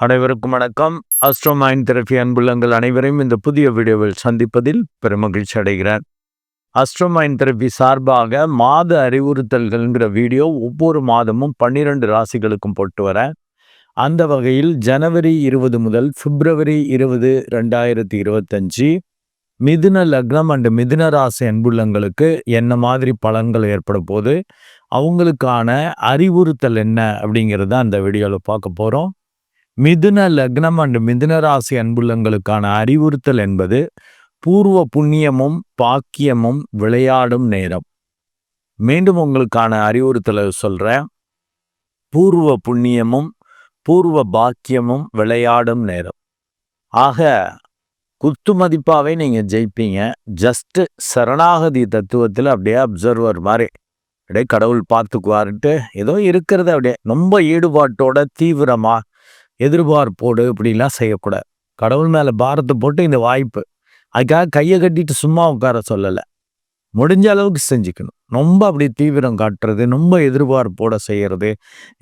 அனைவருக்கும் வணக்கம். அஸ்ட்ரோமைன் தெரபி அன்புள்ளங்கள் அனைவரையும் இந்த புதிய வீடியோவில் சந்திப்பதில் பெருமகிழ்ச்சி அடைகிறேன். அஸ்ட்ரோமைன் தெரபி சார்பாக மாத அறிவுறுத்தல்கள்ங்கிற வீடியோ ஒவ்வொரு மாதமும் பன்னிரெண்டு ராசிகளுக்கும் போட்டு வரேன். அந்த வகையில் ஜனவரி இருபது முதல் பிப்ரவரி இருபது ரெண்டாயிரத்தி இருபத்தஞ்சி மிதுன லக்னம் அண்டு மிதுன ராசி அன்புள்ளங்களுக்கு என்ன மாதிரி பலன்கள் ஏற்பட போது அவங்களுக்கான அறிவுறுத்தல் என்ன அப்படிங்கிறத அந்த வீடியோவில் பார்க்க போகிறோம் மிதுன லக்னம் அண்டு மிதுன ராசி அன்புள்ளங்களுக்கான அறிவுறுத்தல் என்பது பூர்வ புண்ணியமும் பாக்கியமும் விளையாடும் நேரம். மீண்டும் உங்களுக்கான அறிவுறுத்தலை சொல்கிறேன் பூர்வ புண்ணியமும் பூர்வ பாக்கியமும் விளையாடும் நேரம். ஆக குத்து மதிப்பாகவே நீங்கள் ஜெயிப்பீங்க. ஜஸ்ட்டு சரணாகதி தத்துவத்தில் அப்படியே அப்சர்வர் மாதிரி அப்படியே கடவுள் பார்த்துக்குவாருன்ட்டு ஏதோ இருக்கிறத அப்படியே ரொம்ப ஈடுபாட்டோட தீவிரமாக எதிர்பார்ப்போடு இப்படிலாம் செய்யக்கூடாது. கடவுள் மேலே பாரத்தை போட்டு இந்த வாய்ப்பு. அதுக்காக கையை கட்டிட்டு சும்மா உட்கார சொல்லலை. முடிஞ்ச அளவுக்கு செஞ்சுக்கணும். ரொம்ப அப்படி தீவிரம் காட்டுறது ரொம்ப எதிர்பார்ப்போட செய்கிறது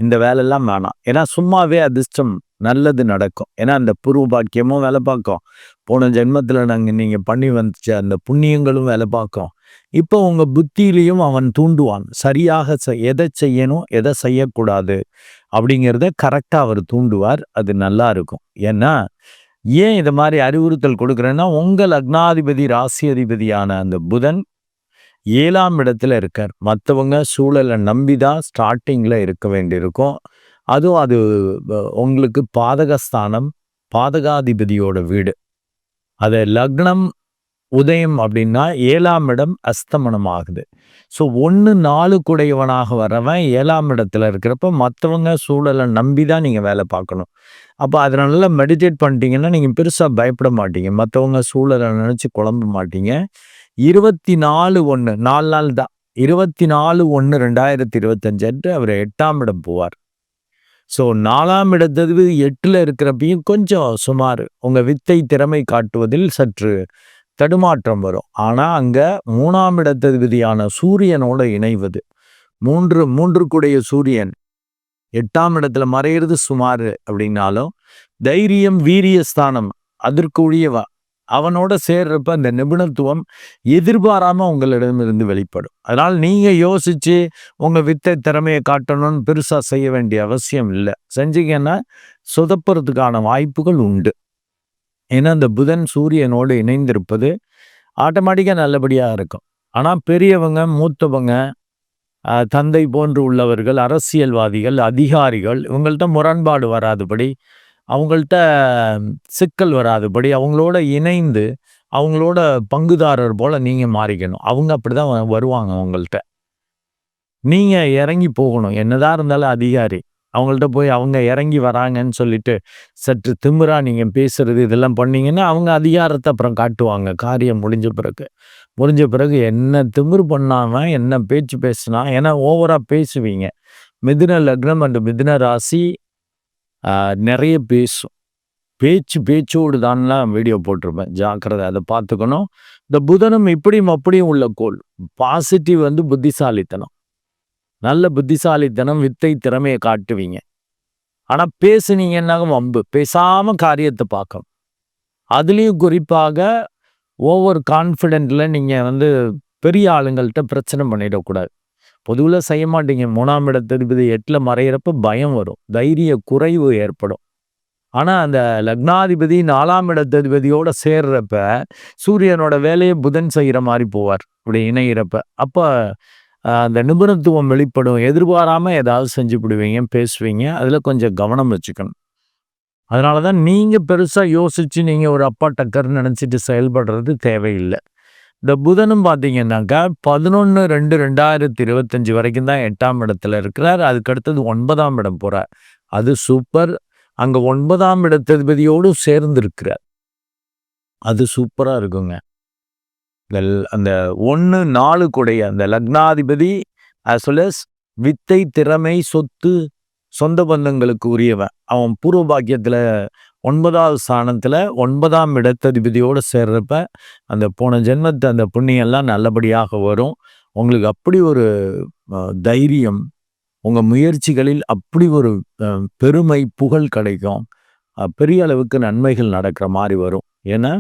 இந்த வேலையெல்லாம் வேணாம். ஏன்னா சும்மாவே அதிர்ஷ்டம் நல்லது நடக்கும். ஏன்னா அந்த பூர்வ பாக்கியமும் வேலை பார்க்கும். போன ஜென்மத்தில் நாங்கள் நீங்கள் பண்ணி வந்துச்ச அந்த புண்ணியங்களும் வேலை பார்க்கும். இப்போ உங்கள் புத்தியிலையும் அவன் தூண்டுவான். சரியாக எதை செய்யணும் எதை செய்யக்கூடாது அப்படிங்கிறத கரெக்டாக அவர் தூண்டுவார். அது நல்லா இருக்கும். ஏன்னா ஏன் இதை மாதிரி அறிவுறுத்தல் கொடுக்குறேன்னா உங்கள் லக்னாதிபதி ராசி அதிபதியான அந்த புதன் ஏழாம் இடத்துல இருக்கார். மற்றவங்க சூழலை நம்பி தான் ஸ்டார்டிங்கில் இருக்க வேண்டியிருக்கும். அதுவும் அது உங்களுக்கு பாதகஸ்தானம் பாதகாதிபதியோட வீடு. அதை லக்னம் உதயம் அப்படின்னா ஏழாம் இடம் அஸ்தமனம் ஆகுது ஸோ ஒன்று நாலு குடையவனாக வரவன் ஏழாம் இடத்துல இருக்கிறப்ப மற்றவங்க சூழலை நம்பி தான் நீங்கள் வேலை பார்க்கணும். அப்போ அதனால மெடிடேட் பண்ணிட்டீங்கன்னா நீங்கள் பெருசாக பயப்பட மாட்டீங்க. மற்றவங்க சூழலை நினச்சி குழம்ப மாட்டீங்க. இருபத்தி நாலு ஒன்று நாலு நாள் தான். இருபத்தி நாலு ஒன்று ரெண்டாயிரத்தி இருபத்தஞ்சு அன்று அவர் எட்டாம் இடம் போவார். ஸோ நாலாம் இடத்தது எட்டில் இருக்கிறப்பையும் கொஞ்சம் சுமார். உங்கள் வித்தை திறமை காட்டுவதில் சற்று தடுமாற்றம் வரும். ஆனால் அங்கே மூணாம் இடத்ததிபதியான சூரியனோட இணைவது. மூன்று மூன்றுக்குடைய சூரியன் எட்டாம் இடத்துல மறையிறது சுமார் அப்படின்னாலும் தைரியம் வீரியஸ்தானம் அதற்குரியவா? அவனோட சேர்றப்ப அந்த நிபுணத்துவம் எதிர்பாராமல் உங்களிடமிருந்து வெளிப்படும். அதனால் நீங்கள் யோசித்து உங்கள் வித்தை திறமையை காட்டணும்னு பெருசாக செய்ய வேண்டிய அவசியம் இல்லை. செஞ்சீங்கன்னா சொதப்புறதுக்கான வாய்ப்புகள் உண்டு. ஏன்னா அந்த புதன் சூரியனோடு இணைந்திருப்பது ஆட்டோமேட்டிக்காக நல்லபடியாக இருக்கும். ஆனால் பெரியவங்க மூத்தவங்க தந்தை போன்று உள்ளவர்கள் அரசியல்வாதிகள் அதிகாரிகள் இவங்கள்ட்ட முரண்பாடு வராதபடி அவங்கள்ட்ட சிக்கல் வராதபடி அவங்களோட இணைந்து அவங்களோட பங்குதாரர் போல் நீங்கள் மாறிக்கணும். அவங்க அப்படி தான் வருவாங்க அவங்கள்ட்ட நீங்கள் இறங்கி போகணும். என்னதான் இருந்தாலும் அதிகாரி. அவங்கள்ட்ட போய் அவங்க இறங்கி வராங்கன்னு சொல்லிட்டு சற்று திமிரா நீங்கள் பேசுகிறது இதெல்லாம் பண்ணிங்கன்னா அவங்க அதிகாரத்தை அப்புறம் காட்டுவாங்க. காரியம் முடிஞ்ச பிறகு. முடிஞ்ச பிறகு என்ன திமிர் பண்ணாமல் என்ன பேச்சு பேசுனா ஏன்னா ஓவராக பேசுவீங்க. மிதுன லக்னம் அண்ட் மிதுன ராசி நிறைய பேசும். பேச்சு பேச்சோடு தான்லாம் வீடியோ போட்டிருப்பேன். ஜாக்கிரதை அதை பார்த்துக்கணும். இந்த புதனும் இப்படியும் அப்படியும் உள்ள கோல் பாசிட்டிவ் வந்து புத்திசாலித்தனம். நல்ல புத்திசாலித்தனம் வித்தை திறமையை காட்டுவீங்க. ஆனால் பேசுனீங்கன்னாக வம்பு? பேசாமல் காரியத்தை பார்க்கணும். அதுலேயும் குறிப்பாக ஓவர் கான்ஃபிடென்ட்டில் நீங்கள் வந்து பெரிய ஆளுங்கள்ட்ட பிரச்சனை பண்ணிடக்கூடாது. பொதுவில் செய்ய மாட்டீங்க. மூணாம் இடத்திருப்பது எட்டில் மறையிறப்ப பயம் வரும். தைரிய குறைவு ஏற்படும். ஆனால் அந்த லக்னாதிபதி நாலாம் இடத்ததிபதியோட சேர்றப்ப சூரியனோட வேலையை புதன் செய்கிற மாதிரி போவார். இப்படி இணையிறப்ப. அப்போ அந்த நிபுணத்துவம் வெளிப்படும். எதிர்பாராமல் ஏதாவது செஞ்சு விடுவீங்க பேசுவீங்க. அதில் கொஞ்சம் கவனம் வச்சுக்கணும். அதனால தான் நீங்கள் பெருசாக யோசித்து நீங்கள் ஒரு அப்பா டக்கர்னு நினச்சிட்டு செயல்படுறது தேவையில்லை. இந்த புதனும் பார்த்தீங்கன்னாக்கா பதினொன்று ரெண்டு ரெண்டாயிரத்தி இருபத்தஞ்சி வரைக்கும் தான் எட்டாம் இடத்துல இருக்கிறார். அதுக்கடுத்தது ஒன்பதாம் இடம் போகிறார் அது சூப்பர். அங்கே ஒன்பதாம் இடத்ததிபதியோடு சேர்ந்து இருக்கிறார் அது சூப்பராக இருக்குங்க. அந்த ஒன்று நாலு கூடைய அந்த லக்னாதிபதி அஸ் வெல் அஸ் வித்தை திறமை சொத்து சொந்த பந்தங்களுக்கு உரியவன். அவன் பூர்வ பாக்கியத்தில் ஒன்பதாவது ஸ்தானத்தில் ஒன்பதாம் இடத்ததிபதியோடு சேர்றப்ப அந்த போன ஜென்மத்தை அந்த புண்ணியெல்லாம் நல்லபடியாக வரும். உங்களுக்கு அப்படி ஒரு தைரியம் உங்கள் முயற்சிகளில் அப்படி ஒரு பெருமை புகழ் கிடைக்கும். பெரிய அளவுக்கு நன்மைகள் நடக்கிற மாதிரி வரும். ஏன்னா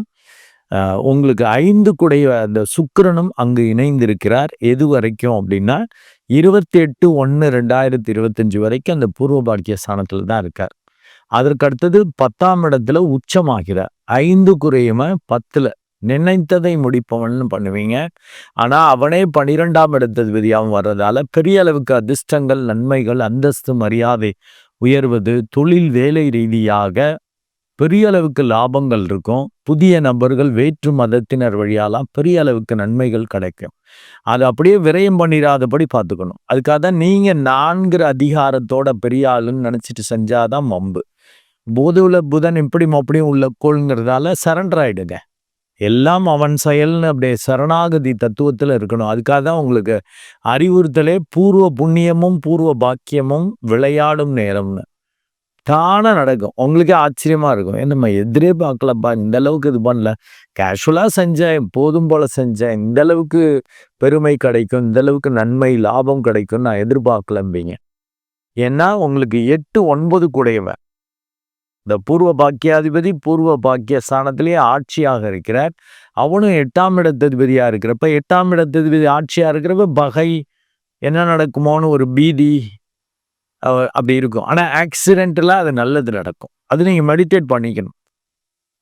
உங்களுக்கு ஐந்து குடைய அந்த சுக்கரனும் அங்கு இணைந்திருக்கிறார். எது வரைக்கும் அப்படின்னா இருபத்தி எட்டு ஒன்று ரெண்டாயிரத்தி இருபத்தஞ்சு வரைக்கும் அந்த பூர்வ பாக்கிய தான் இருக்கார். அதற்கு அடுத்தது பத்தாம் இடத்துல உச்சமாகிறார். ஐந்து குறையும பத்தில். நினைத்ததை முடிப்பவன் பண்ணுவீங்க. ஆனால் அவனே பனிரெண்டாம் இடத்ததிபதியாகவும் வர்றதால பெரிய அளவுக்கு அதிர்ஷ்டங்கள் நன்மைகள் அந்தஸ்து மரியாதை உயர்வது தொழில் வேலை ரீதியாக பெரிய அளவுக்கு லாபங்கள் இருக்கும். புதிய நபர்கள் வேற்று மதத்தினர் வழியாலாம் பெரிய அளவுக்கு நன்மைகள் கிடைக்கும். அது அப்படியே விரயம் பண்ணிடாதபடி பார்த்துக்கணும். அதுக்காக தான் நீங்கள் நான்கிற அதிகாரத்தோட பெரிய ஆளுன்னு நினச்சிட்டு செஞ்சாதான் மம்பு போதுல புதன் இப்படி அப்படியும் உள்ள கோளுங்கிறதால சரண்டர் ஆகிடுங்க எல்லாம் அவன் செயல்னு அப்படியே சரணாகதி தத்துவத்தில் இருக்கணும். அதுக்காக தான் உங்களுக்கு அறிவுறுத்தலே பூர்வ புண்ணியமும் பூர்வ பாக்கியமும் விளையாடும் நேரம்னு. தானாக நடக்கும். உங்களுக்கே ஆச்சரியமாக இருக்கும். ஏன் நம்ம எதிரே பார்க்கலப்பா. இந்த அளவுக்கு இது பண்ணல. கேஷுவலாக செஞ்சேன். போதும் போல் செஞ்சேன். இந்த அளவுக்கு பெருமை கிடைக்கும். இந்த அளவுக்கு நன்மை லாபம் கிடைக்கும். நான் எதிர்பார்க்கலம்பீங்க. ஏன்னா உங்களுக்கு எட்டு ஒன்பது கூடையவன். இந்த பூர்வ பாக்கியாதிபதி பூர்வ பாக்கிய ஸ்தானத்திலேயே ஆட்சியாக இருக்கிறார். அவனும் எட்டாம் இடத்ததிபதியாக இருக்கிறப்ப எட்டாம் இடத்ததிபதி ஆட்சியாக இருக்கிறப்ப பகை என்ன நடக்குமோன்னு ஒரு பீதி அப்படி இருக்கும். ஆனால் ஆக்சிடென்டலாக அது நல்லது நடக்கும். அது நீங்கள் மெடிடேட் பண்ணிக்கணும்.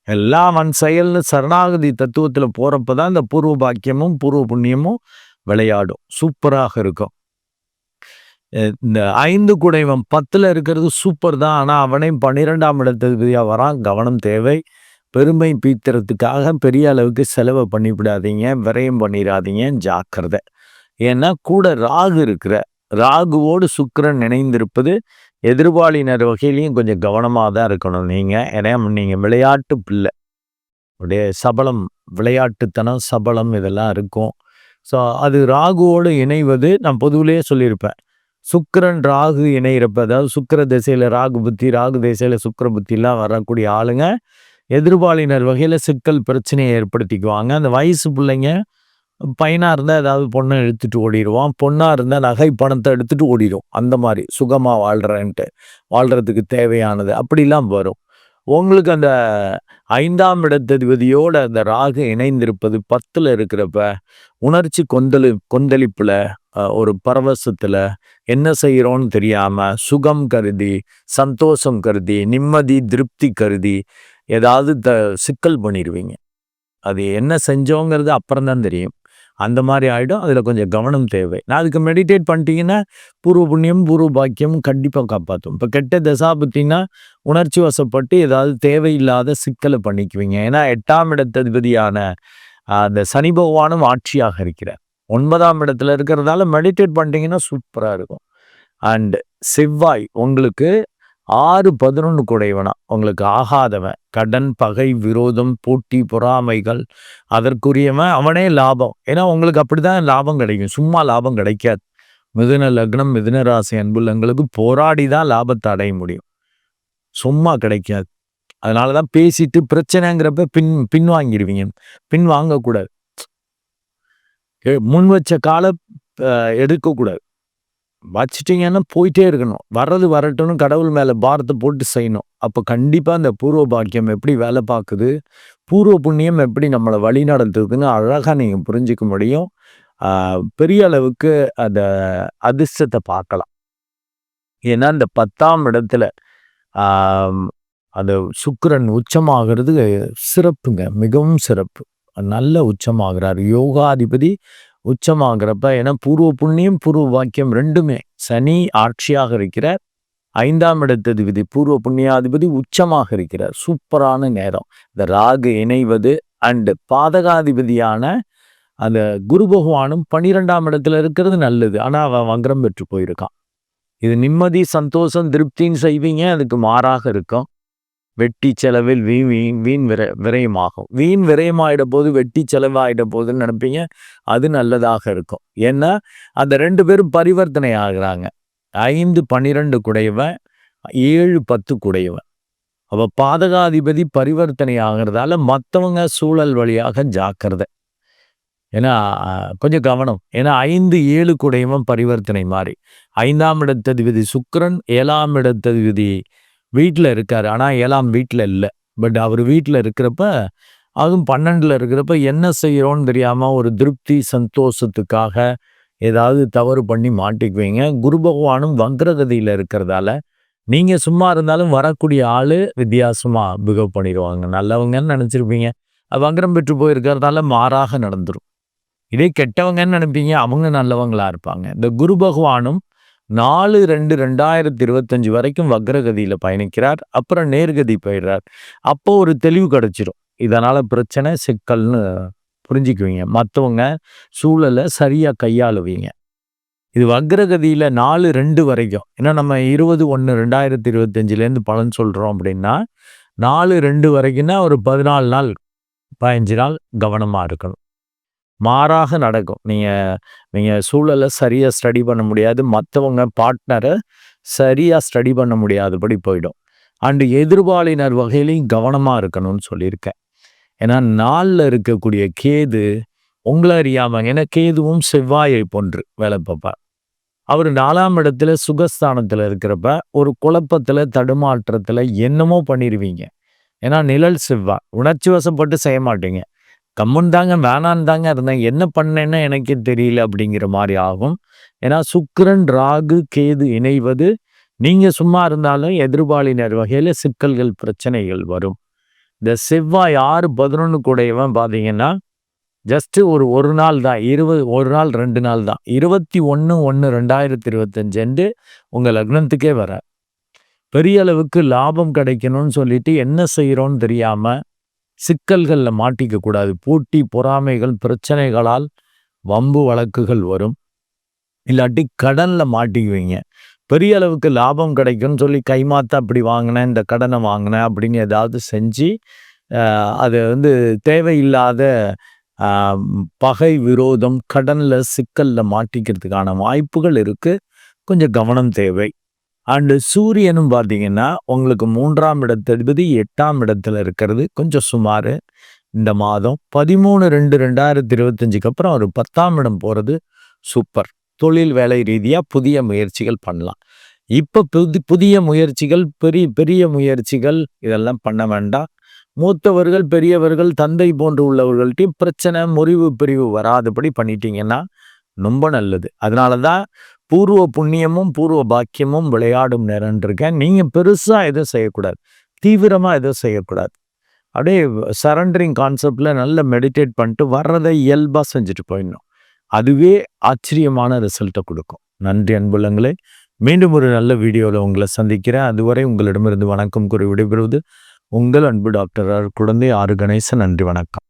எல்லாம் அவன் செயல்னு சரணாகதி தத்துவத்தில் போகிறப்ப தான் இந்த பூர்வ பாக்கியமும் பூர்வ புண்ணியமும் விளையாடும். சூப்பராக இருக்கும். இந்த ஐந்து குடைவன் பத்தில் இருக்கிறது சூப்பர் தான். ஆனால் அவனையும் பன்னிரெண்டாம் இடத்ததிபதியா வரான். கவனம் தேவை. பெருமை பீத்திரத்துக்காக பெரிய அளவுக்கு செலவை பண்ணிவிடாதீங்க. விரயம் பண்ணிடாதீங்க ஜாக்கிரதை. ஏன்னா கூட ராகு இருக்கிற ராகுவோடு சுக்கிரன் இணைந்திருப்பது எதிர்பாலினர் வகையிலையும் கொஞ்சம் கவனமாக தான் இருக்கணும். நீங்கள் ஏன்னா நீங்கள் விளையாட்டு பிள்ளை. அப்படியே சபலம் விளையாட்டுத்தனம் சபலம் இதெல்லாம் இருக்கும். ஸோ அது ராகுவோடு இணைவது நான் பொதுவிலேயே சொல்லியிருப்பேன். சுக்கிரன் ராகு இணைகிறப்ப அதாவது சுக்கர திசையில் ராகு புத்தி ராகு திசையில் சுக்கிர புத்திலாம் வரக்கூடிய ஆளுங்க எதிர்பாலினர் வகையில் சிக்கல் பிரச்சனையை ஏற்படுத்திக்குவாங்க. அந்த வயசு பிள்ளைங்க பையனாக இருந்தால் ஏதாவது பொண்ணை எடுத்துகிட்டு ஓடிடுவான். பொண்ணாக இருந்தால் நகை பணத்தை எடுத்துகிட்டு ஓடிடும். அந்த மாதிரி சுகமாக வாழ்கிறேன்ட்டு வாழ்கிறதுக்கு தேவையானது. அப்படிலாம் வரும். உங்களுக்கு அந்த ஐந்தாம் இடத்ததிபதியோட அந்த ராகு இணைந்திருப்பது பத்தில் இருக்கிறப்ப உணர்ச்சி கொந்தளி கொந்தளிப்பில் ஒரு பரவசத்தில் என்ன செய்கிறோன்னு தெரியாமல் சுகம் கருதி சந்தோஷம் கருதி நிம்மதி திருப்தி கருதி ஏதாவது த சிக்கல் பண்ணிடுவீங்க அது என்ன செஞ்சோங்கிறது அப்புறம் தான் தெரியும். அந்த மாதிரி ஆகிடும் அதில் கொஞ்சம் கவனம் தேவை. நான் அதுக்கு மெடிடேட் பண்ணிட்டீங்கன்னா பூர்வ புண்ணியம் பூர்வ பாக்கியம் கண்டிப்பாக காப்பாற்றும் இப்போ கெட்ட தசாபத்தின்னா உணர்ச்சி வசப்பட்டு ஏதாவது தேவையில்லாத சிக்கலை பண்ணிக்குவீங்க. ஏன்னா எட்டாம் இடத்ததிபதியான அந்த சனி பகவானும் ஆட்சியாக இருக்கிறார். ஒன்பதாம் இடத்துல இருக்கிறதால மெடிடேட் பண்ணிட்டீங்கன்னா சூப்பராக இருக்கும். அண்ட் செவ்வாய் உங்களுக்கு ஆறு பதினொன்று குடையவனா. உங்களுக்கு ஆகாதவன். கடன் பகை விரோதம் போட்டி பொறாமைகள் அதற்குரியவன் அவனே லாபம். ஏன்னா உங்களுக்கு அப்படிதான் லாபம் கிடைக்கும். சும்மா லாபம் கிடைக்காது. மிதுன லக்னம் மிதுன ராசி அன்புள்ளங்களுக்கு போராடி தான் லாபத்தை அடைய முடியும். சும்மா கிடைக்காது. அதனால தான் பேசிட்டு பிரச்சனைங்கிறப்ப பின் பின் வாங்கிடுவீங்க. பின் வாங்கக்கூடாது. முன் வச்ச காலை எடுக்கக்கூடாது. வச்சிட்டிங்கன்னா போயிட்டே இருக்கணும். வர்றது வரட்டும்னு கடவுள் மேலே பாரத்தை போட்டு செய்யணும். அப்போ கண்டிப்பாக அந்த பூர்வ பாக்கியம் எப்படி வேலை பார்க்குது? பூர்வ புண்ணியம் எப்படி நம்மளை வழி நடத்துதுன்னு அழகாக நீங்கள் புரிஞ்சிக்க முடியும். பெரிய அளவுக்கு அந்த அதிர்ஷ்டத்தை பார்க்கலாம். ஏன்னா இந்த பத்தாம் இடத்துல அந்த சுக்கிரன் உச்சமாகிறது சிறப்புங்க. மிகவும் சிறப்பு. நல்ல உச்சமாகிறார். யோகாதிபதி உச்சமாகிறப்ப ஏன்னா பூர்வ புண்ணியம் பூர்வ வாக்கியம் ரெண்டுமே. சனி ஆட்சியாக இருக்கிறார். ஐந்தாம் இடத்ததிபதி பூர்வ புண்ணியாதிபதி உச்சமாக இருக்கிறார். சூப்பரான நேரம். இந்த ராகு இணைவது அண்டு பாதகாதிபதியான அந்த குரு பகவானும் பன்னிரெண்டாம் இடத்துல இருக்கிறது நல்லது. ஆனால் அவன் வங்கரம் பெற்று போயிருக்கான். இது நிம்மதி சந்தோஷம் திருப்தின்னு செய்வீங்க. அதுக்கு மாறாக இருக்கும். வெட்டி செலவில் வீண் வீண் வீண் விர விரயமாகும். வீண் விரயமாயிட போது வெட்டி செலவாயிட போதுன்னு நினைப்பீங்க. அது நல்லதாக இருக்கும். ஏன்னா அந்த ரெண்டு பேரும் பரிவர்த்தனை ஆகுறாங்க. ஐந்து பன்னிரெண்டு குடையவன் ஏழு பத்து குடையவன். அப்போ பாதகாதிபதி பரிவர்த்தனை ஆகிறதால மற்றவங்க சூழல் வழியாக ஜாக்கிரதை. ஏன்னா கொஞ்சம் கவனம். ஏன்னா ஐந்து ஏழு குடையவன் பரிவர்த்தனை மாறி. ஐந்தாம் இடத்ததிபதி சுக்கரன் ஏழாம் இடத்ததிபதி வீட்டில் இருக்கார். ஆனால் ஏழாம் வீட்டில் இல்லை. பட் அவர் வீட்டில் இருக்கிறப்ப அதுவும் பன்னெண்டில் இருக்கிறப்ப என்ன செய்கிறோன்னு தெரியாமல் ஒரு திருப்தி சந்தோஷத்துக்காக ஏதாவது தவறு பண்ணி மாட்டிக்குவீங்க. குரு பகவானும் வக்ரகதியில் இருக்கிறதால நீங்கள் சும்மா இருந்தாலும் வரக்கூடிய ஆள் வித்தியாசமாக பிகவ் பண்ணிடுவாங்க. நல்லவங்கன்னு நினச்சிருப்பீங்க. வங்கரம் பெற்று போயிருக்கிறதால மாறாக நடந்துடும் இதே கெட்டவங்கன்னு நினைப்பீங்க. அவங்க நல்லவங்களா இருப்பாங்க. இந்த குரு பகவானும் நாலு ரெண்டு ரெண்டாயிரத்தி இருபத்தஞ்சு வரைக்கும் வக்ரகதியில் பயணிக்கிறார். அப்புறம் நேர்கதி போயிடுறார். அப்போ ஒரு தெளிவு கிடைச்சிரும். இதனால் பிரச்சனை சிக்கல்னு புரிஞ்சுக்குவீங்க. மற்றவங்க சூழலை சரியாக கையாளுவீங்க. இது வக்ரகதியில் நாலு ரெண்டு வரைக்கும். ஏன்னா நம்ம இருபது ஒன்று ரெண்டாயிரத்தி இருபத்தஞ்சிலேருந்து பலன் சொல்கிறோம் அப்படின்னா நாலு ரெண்டு வரைக்கும்னா ஒரு பதினாலு நாள் பதினஞ்சு நாள் கவனமாக இருக்கணும். மாறாக நடக்கும். நீங்கள் நீங்கள் சூழலை சரியாக ஸ்டடி பண்ண முடியாது. மற்றவங்க பார்ட்னரை சரியாக ஸ்டடி பண்ண முடியாதபடி போயிடும். அண்டு எதிர்பாலினர் வகையிலையும் கவனமாக இருக்கணும்னு சொல்லியிருக்கேன். ஏன்னா நாளில் இருக்கக்கூடிய கேது உங்களை அறியாமல் ஏன்னா கேதுவும் செவ்வாயை போன்று வேலை பார்ப்பார். அவர் நாலாம் இடத்துல சுகஸ்தானத்தில் இருக்கிறப்ப ஒரு குழப்பத்தில் தடுமாற்றத்தில் என்னமோ பண்ணிடுவீங்க ஏன்னா நிழல் செவ்வாய் உணர்ச்சி வசப்பட்டு செய்ய மாட்டீங்க. கம்முன் தாங்க வேணான்னு தாங்க இருந்தேன். என்ன பண்ணேன்னு எனக்கே தெரியல அப்படிங்கிற மாதிரி ஆகும். ஏன்னா சுக்கரன் ராகு கேது இணைவது நீங்கள் சும்மா இருந்தாலும் எதிர்பாலினர் வகையில் சிக்கல்கள் பிரச்சனைகள் வரும். இந்த செவ்வாய் ஆறு பதினொன்று கூடையவன் பார்த்தீங்கன்னா ஜஸ்ட்டு ஒரு ஒரு நாள் தான். இருபது ஒரு நாள் ரெண்டு நாள் தான். இருபத்தி ஒன்று ஒன்று ரெண்டாயிரத்தி இருபத்தஞ்சு அன்று உங்கள் லக்னத்துக்கே வர. பெரிய அளவுக்கு லாபம் கிடைக்கணும்னு சொல்லிட்டு என்ன செய்கிறோன்னு தெரியாமல் சிக்கல்களில் மாட்டிக்க கூடாது. போட்டி பொறாமைகள் பிரச்சனைகளால் வம்பு வழக்குகள் வரும். இல்லாட்டி கடனில் மாட்டிக்குவீங்க. பெரிய அளவுக்கு லாபம் கிடைக்கும்னு சொல்லி கைமாத்த அப்படி வாங்கினேன் இந்த கடனை வாங்கினேன் அப்படின்னு ஏதாவது செஞ்சு அது வந்து தேவையில்லாத பகை விரோதம் கடனில் சிக்கலில் மாட்டிக்கிறதுக்கான வாய்ப்புகள் இருக்குது கொஞ்சம் கவனம் தேவை. அண்டு சூரியனும் பார்த்தீங்கன்னா உங்களுக்கு மூன்றாம் இடத்ததிபதி எட்டாம் இடத்துல இருக்கிறது. கொஞ்சம் சுமார் இந்த மாதம் பதிமூணு ரெண்டு ரெண்டாயிரத்தி இருபத்தஞ்சுக்கு அப்புறம் ஒரு பத்தாம் இடம் போகிறது சூப்பர். தொழில் வேலை ரீதியாக புதிய முயற்சிகள் பண்ணலாம். இப்போ புது புதிய முயற்சிகள் பெரிய பெரிய முயற்சிகள் இதெல்லாம் பண்ண வேண்டாம். மூத்தவர்கள் பெரியவர்கள் தந்தை போன்று உள்ளவர்கள்ட்டையும் பிரச்சனை முறிவு பிரிவு வராதபடி பண்ணிட்டீங்கன்னா ரொம்ப நல்லது. அதனால தான் பூர்வ புண்ணியமும் பூர்வ பாக்கியமும் விளையாடும் நேரம்ன்றிருக்கேன் நீங்கள் பெருசாக எதுவும் செய்யக்கூடாது. தீவிரமாக எதுவும் செய்யக்கூடாது. அப்படியே சரண்டரிங் கான்செப்டில் நல்லா மெடிடேட் பண்ணிட்டு வர்றதை இயல்பாக செஞ்சுட்டு போயிடணும். அதுவே ஆச்சரியமான ரிசல்ட்டை கொடுக்கும். நன்றி அன்புள்ளங்களே மீண்டும் ஒரு நல்ல வீடியோவில் உங்களை சந்திக்கிறேன். அதுவரை உங்களிடமிருந்து வணக்கம் கூறி விடைபெறுவது உங்கள் அன்பு டாக்டர் குழந்தை ஆறு கணேசன். நன்றி வணக்கம்.